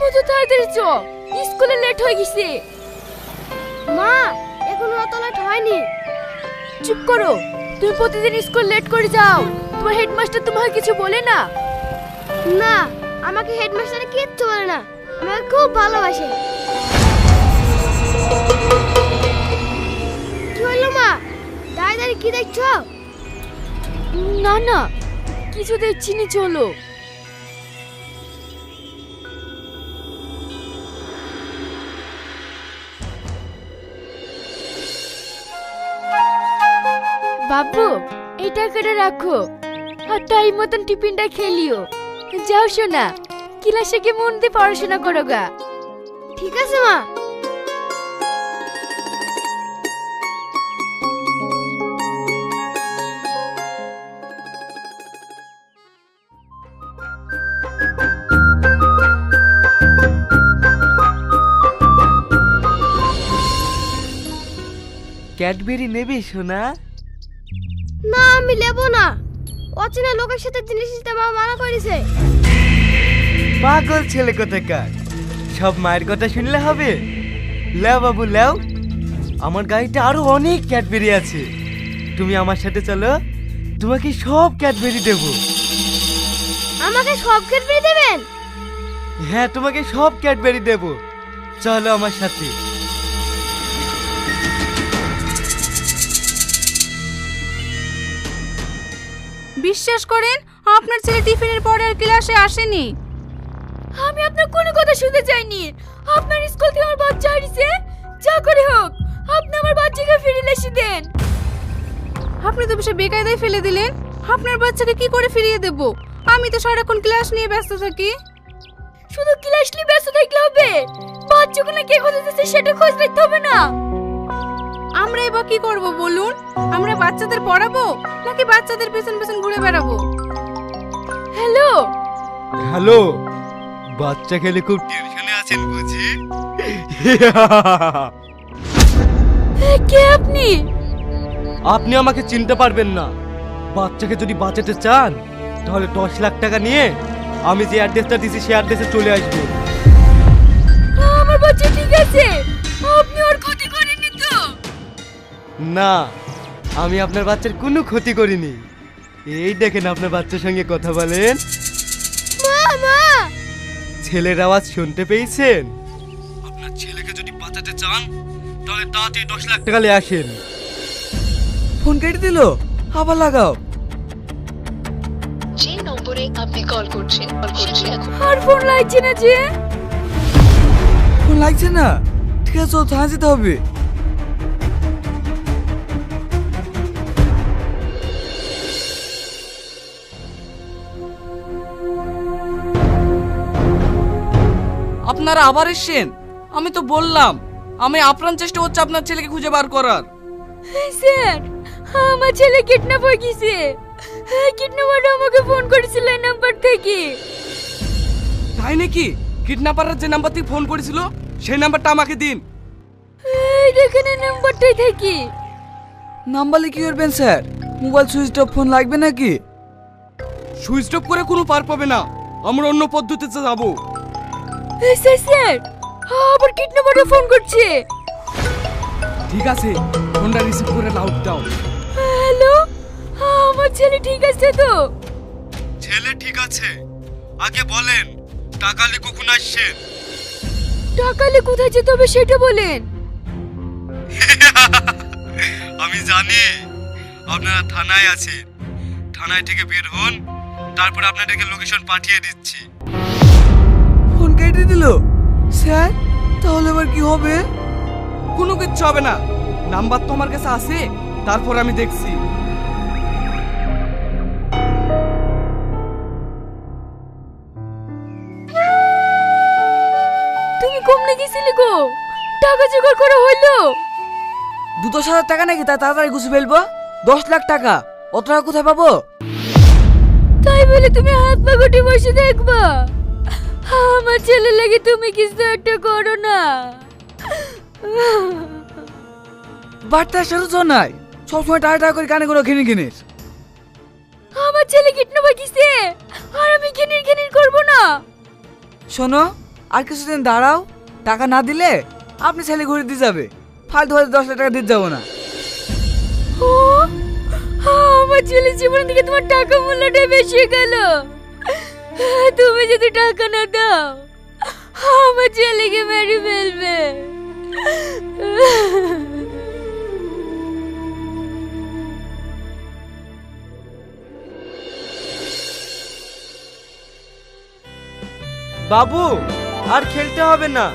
তাড়াতাড়ি চ স্কুলে লেট হয়ে গেছে। মা এখনও অত লেট হয়নি। চুপ করো তুমি প্রতিদিন স্কুল লেট করে যাও। তোমার হেডমাস্টার তোমাকে কিছু বলে না? না আমাকে হেডমাস্টার কিচ্ছু বলে না। আমাকে খুব ভালোবাসে। কি হলো মা? দাঁড়িয়ে দাঁড়িয়ে কি দেখছ? না না কিছু দেখছি নি চলো। বাবু এই টাকাটা রাখো। আর টাইম মতন টিফিনটা খেলিও যাও শোনা ক্লাসে গিয়ে মন দিয়ে পড়াশোনা করো গা। ঠিক আছে মা। ক্যাডবেরি নেবে সোনা? না আমি নেব না। অচেনা লোকের সাথে জিনিস নিতে মা মানা করেছে। পাগল ছেলে কোথাকার? সব মায়ের কথা শুনলে হবে? লেও বাবু লেও আমার গাড়িতে আরও অনেক ক্যাডবেরি আছে। তুমি আমার সাথে চলো তোমাকে সব ক্যাডবেরি দেবো। আমাকে সব ক্ষেত্রে দেবেন? হ্যাঁ তোমাকে সব ক্যাডবেরি দেবো। চলো আমার সাথে। বিশ্বাস করেন আপনার ছেলে টিফিনের পরে আর ক্লাসে আসেনি। আমি আপনার কোনো কথা শুনতে চাইনি। আপনার স্কুল থেকে আমার বাচ্চা হারিয়েছে। যা করে হোক আপনি আমার বাচ্চাকে ফিরিয়ে এসে দেন। আপনি তো বেশি বেকায়দায় ফেলে দিলেন। আপনার বাচ্চাকে কি করে ফিরিয়ে দেব? আমি তো সারাক্ষণ ক্লাস নিয়ে ব্যস্ত থাকি। শুধু ক্লাস নিয়ে ব্যস্ত থাকলে হবে। বাচ্চাগুলো কে কোথায় যাচ্ছে সেটা খোঁজ রাখতে হবে না। আমরা এবার কি করব বলুন? আমরা বাচ্চাদের পড়াবো নাকি বাচ্চাদের পেছন পেছন ঘুরে বেড়াবো? হ্যালো? হ্যালো? বাচ্চা খেলে খুব টেনশনে আছেন বুঝি? কে আপনি? আপনি আমাকে চিনতে পারবেন না। বাচ্চাকে যদি বাঁচাতে চান তাহলে দশ লাখ টাকা নিয়ে আমি যে অ্যাড্রেসটা দিছি সেই অ্যাড্রেসে চলে আসব। আমার বাচ্চা ঠিক আছে। না আমি আপনার বাচ্চার কোনো ক্ষতি করিনি। এই দেখেন আপনার বাচ্চার সঙ্গে কথা বলেন। মা মা! ছেলের আওয়াজ শুনতে পেয়েছেন? আপনার ছেলেকে যদি বাঁচাতে চান তাহলে তাড়াতাড়ি দশ লাখ টাকা নিয়ে আসেন। ফোন কেটে দিল আবার লাগাও। যে নম্বরে আপনি কল করছেন আর ফোন লাগছে না যে? ফোন লাগছে না। ঠিক আছে থানা যেতে হবে। আপনারা আবার এসছেন? আমি তো বললাম আমি আপ্রাণ চেষ্টা হচ্ছে আপনার ছেলেকে খুঁজে বার করার। স্যার আমার ছেলে কিডন্যাপ হয়ে গেছে। কিডন্যাপার আমাকে ফোন করেছিল এই নাম্বার থেকে। তাই নাকি? কিডন্যাপাররা যে নাম্বার থেকে ফোন করেছিল সেই নাম্বারটা আমাকে দিন। দেখেন এই নাম্বারটাই থেকে। নাম্বারে কি করবেন sir. Mobile switch off phone লাগবে নাকি? সুইচ অফ করে কোনো পার পাবে না। আমরা অন্য পদ্ধতিতে যাব। স্যার স্যার আবার ফোন করছে। ঠিক আছে ফোনটা রিসিভ করে লাউড দাও। হ্যালো? আমার ছেলে ঠিক আছে তো? ছেলে ঠিক আছে। আগে বলেন টাকা লে কখন আসছেন টাকালে কোথায় যেতে হবে সেটা বলেন। আমি জানি আপনারা থানায় আছেন। থানায় থেকে বের হন তারপর আপনাদেরকে লোকেশন পাঠিয়ে দিচ্ছি। কেটে দিল। স্যার তাহলে আবার কি হবে? কোনো কিচ্ছু হবে না। নাম্বার তো আমার কাছে আছে তারপর আমি দেখছি। তুমি কমনে গেছিলে গো। টাকা জোগাড় করা হইল। দু দশ হাজার টাকা নাকি? তা তাড়াতাড়ি গুছে ফেলব। দশ লাখ টাকা। অত টাকা কোথায় পাবো? তাই বলে তুমি হাত পা গুটি বসে দেখবা। আমার ছেলে লাগে তুমি কিছু একটা করো না। বাড়তে আসারও তো নাই? সবসময় টাকা টাকা করে কানে কিনে কিনিস আমার ছেলে কিডন্যাপ গেছে আর আমি ঘিনির ঘিনির করব না। শোনো আর কিছুদিন দাঁড়াও টাকা না দিলে আপনি ছেলে ঘুরে দিয়ে যাবে। ফালতু হয়তো দশ লাখ টাকা দিতে যাব না। আমার ছেলে জীবন থেকে তোমার টাকা মূল্যটা বেশি গেল। তুমি যদি টাকা না দাও আমার ছেলেকে মেরে ফেলবে। বাবু আর খেলতে হবে না।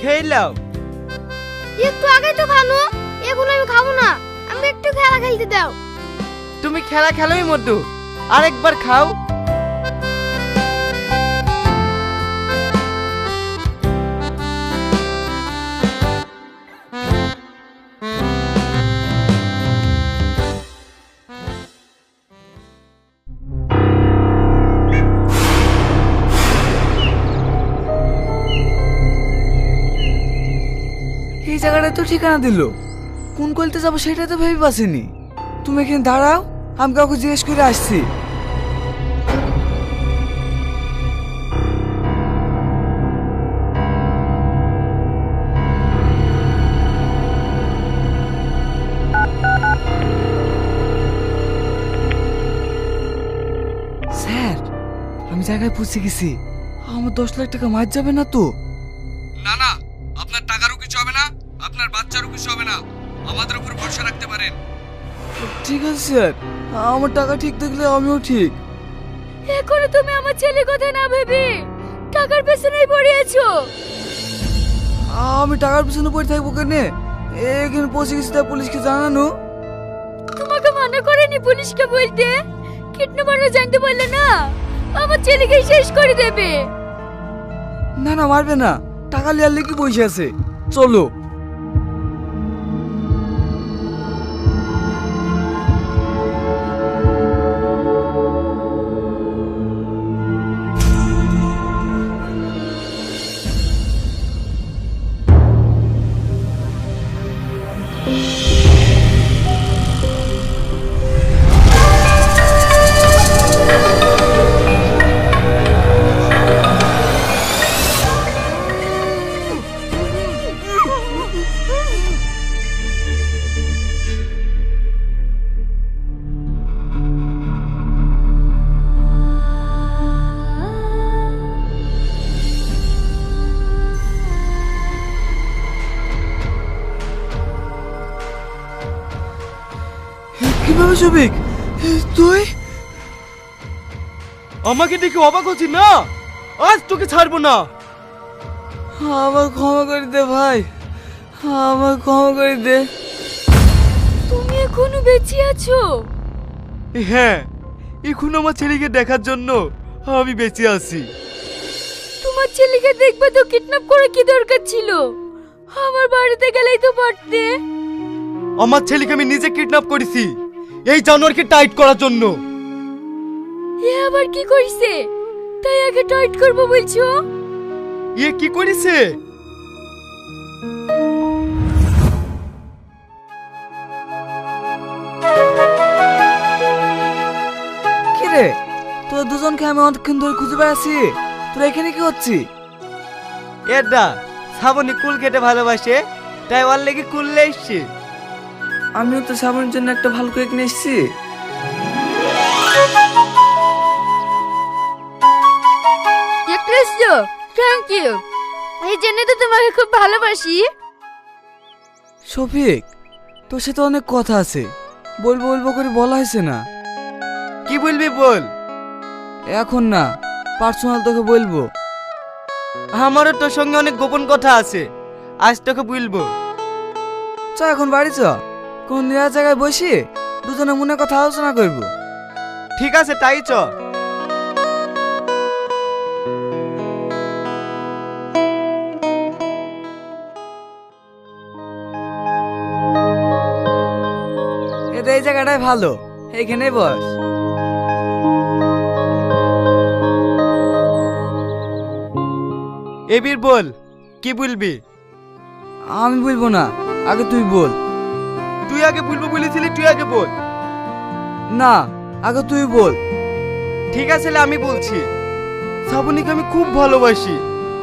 খেয়ে নাও। একটু আগে তো খানো এগুলো আমি খাব না। আমি একটু খেলা খেলতে দাও। তুমি খেলা খেলোই মধ্যু আরেকবার খাও। ঠিকানা দিল? কোন কলতে যাব সেটা তো ভেবে পাসিনি তুমি এখানে দাঁড়াও, আমি কাউকে জিজ্ঞেস করে আসছি। স্যার, আমি জায়গায় পৌঁছে গেছি। আমার দশ লাখ টাকা মার যাবে না তো? না না, আপনার টাকারও কিছু হবে না। আপনার বাচ্চারও কিছু হবে না। আমাদের উপর ভরসা রাখতে পারেন। ঠিক আছে স্যার। আমার টাকা ঠিক থাকলে আমিও ঠিক। এখনও তুমি আমার ছেলে কথা না ভেবে টাকার পেছনেই পড়ে আছো আমি টাকার পেছনে পড়ে থাকব কেনে? এখানে পৌঁছে গেছি তাই পুলিশকে জানানো। তোমাকে মানা করেনি পুলিশকে বলতে? কিডন্যাপাররা জানতে পারলে না আমার ছেলেকে শেষ করে দেবে। না না মারবে না। টাকা লিয়ার লেগে বসে আছে। চলো। কীভাবে সবিক তুই? আমাকে দেখে অবাক হচ্ছি না? আজ তোকে ছাড়বো না। আমার ক্ষমা করে দে ভাই আমার ক্ষমা করে দে। তুমি এখনও বেঁচে আছো? হ্যাঁ এখন আমার ছেলেকে দেখার জন্য আমি বেঁচে আছি। তোমার ছেলেকে দেখবে তো কিডন্যাপ করে কি দরকার ছিল? আমার বাড়িতে গেলেই তো পারতে। আমার ছেলেকে আমি নিজে কিডন্যাপ করেছি। এই জানোয়ারকে টাইট করার জন্য। এ আবার কি করিছে তাই আগে টাইট করব বলছো? এ কি করেছে কি রে? তোর দুজনকে আমি অনেকক্ষণ ধরে খুঁজে বেড়াচ্ছি। তোরা এখানে কি হচ্ছি এটা শ্রাবণী কুল খেতে ভালোবাসে তাই ওর লেগে কুললে এসছি। আমিও তো সামনের জন্য একটা ভালো কেক নিয়ে এসেছি। থ্যাংক ইউ এই জন্য তো তোমাকে খুব ভালোবাসি। শফিক তোর সাথে অনেক কথা আছে। বলব বলব করে বলা হয়েছে না। কি বলবি বল? এখন না পার্সোনাল তোকে বলব। আমারও তোর সঙ্গে অনেক গোপন কথা আছে। আজ তোকে বলব। চ এখন বাড়ি চ। কোন নেওয়া জায়গায় বসি দুজনে মনে কথা আলোচনা করব। ঠিক আছে তাই চ। এটা এই জায়গাটাই ভালো এইখানেই বস। এবির বল কি বলবি? আমি বলব না আগে তুই বল। তুই আগে বলব বলেছিলি তুই আগে বল। না আগে তুই বল। ঠিক আছে লে, আমি বলছি। শ্রাবণীকে আমি খুব ভালোবাসি।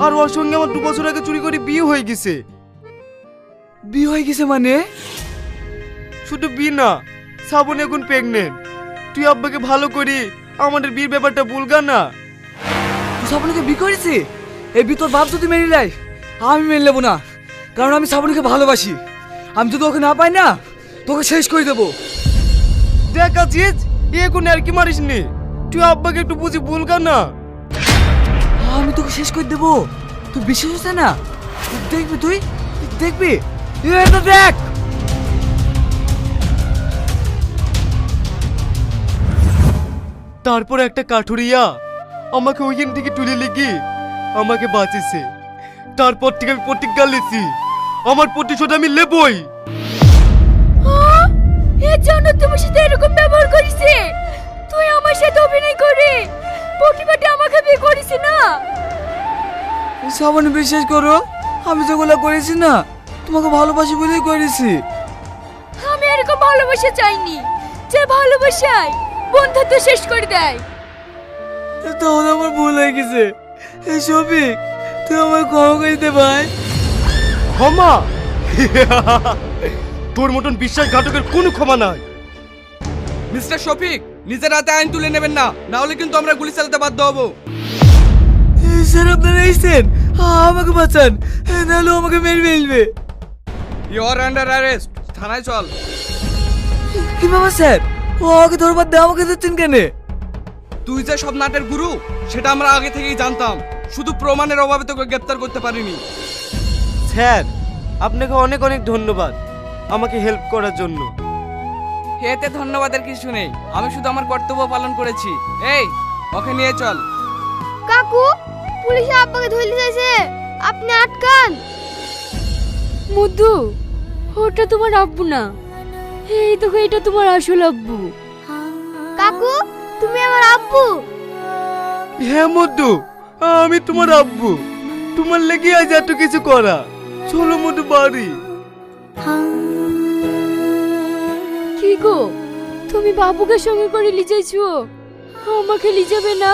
আর ওর সঙ্গে আমার দু বছর আগে চুরি করে বিয়ে হয়ে গেছে। বিয়ে হয়ে গেছে মানে? শুধু বি না শ্রাবণ এখন প্রেগনেন্ট তুই আব্বাকে ভালো করি আমাদের বিয়ের ব্যাপারটা বলগা না। তুই শ্রাবণীকে বিয়ে করেছি? এই বিয়ে তোর বাপ যদি মেনে নেয় আমি মেনে নেব না। কারণ আমি শ্রাবণীকে ভালোবাসি। আমি যদি ওকে না পাই না তোকে শেষ করে দেবো। দেখ আছিস এখন আর কি মারিস নি? তুই আব্বাকে একটু বুঝি ভুল বলগা না। আমি তোকে শেষ করে দেবো। তুই বিশ্বাস হচ্ছে না? দেখবি তুই? দেখবি? এটা দেখ। তারপর একটা কাঠুরিয়া আমাকে ওইখান থেকে তুলে লেগে আমাকে বাঁচিয়েছে। তারপর থেকে আমি প্রতিজ্ঞা লিছি আমার প্রতিশোধ আমি আহ! এর জন্য তোমার সাথে এরকম ব্যবহার করেছে। তুই আমার সাথে অভিনয় করে প্রতিবাদে আমাকে বিয়ে করিস না। শ্রাবণী বিশ্বাস করো আমি যেগুলো করেছি না। তোমাকে ভালোবাসি বলেই করেছি। আমি এরকম ভালোবাসা চাইনি। যে ভালোবাসায় বন্ধুত্ব শেষ করে দেয়। তাহলে আমার ভুল হয়ে গেছে। এই শফিক তুই আমার ক্ষমা করে দিতে ভাই ক্ষমা? তোর মতন বিশ্বাসঘাতকের কোনো ক্ষমা নাই। মিস্টার শফিক নিজের হাতে আইন তুলে নেবেন না না হলে কিন্তু আমরা গুলি চালাতে বাধ্য হব। স্যার আপনারা এসেছেন। আমাকে বাঁচান। নাহলে ও আমাকে মেরে ফেলবে। ইউ আর আন্ডার অ্যারেস্ট থানায় চল। কি বাবা স্যার? ও আমাকে ধরবার দেওয়া আমাকে দিচ্ছেন কেন? তুই যে সব নাটের গুরু সেটা আমরা আগে থেকেই জানতাম। শুধু প্রমাণের অভাবে তোকে গ্রেপ্তার করতে পারিনি। স্যার আপনাকে অনেক অনেক ধন্যবাদ। আমাকে হেল্প করার জন্য। এতে ধন্যবাদের কিছু নেই। আমি শুধু আমার কর্তব্য পালন করেছি। এই ওকে নিয়ে চল। কাকু পুলিশে আব্বাকে ধরে যাইছে আপনি আটকান। মুদু ওটা তোমার আব্বু না? এই দেখো এটা তোমার আসল আব্বু। কাকু তুমি আমার আব্বু। হ্যাঁ মধু আমি তোমার আব্বু। তোমার লেগে আজ এত কিছু করা। চলো মধু বাড়ি। কি গো? তুমি বাবুকে সঙ্গে করে লিজাইছো আমাকে লিজাবে না?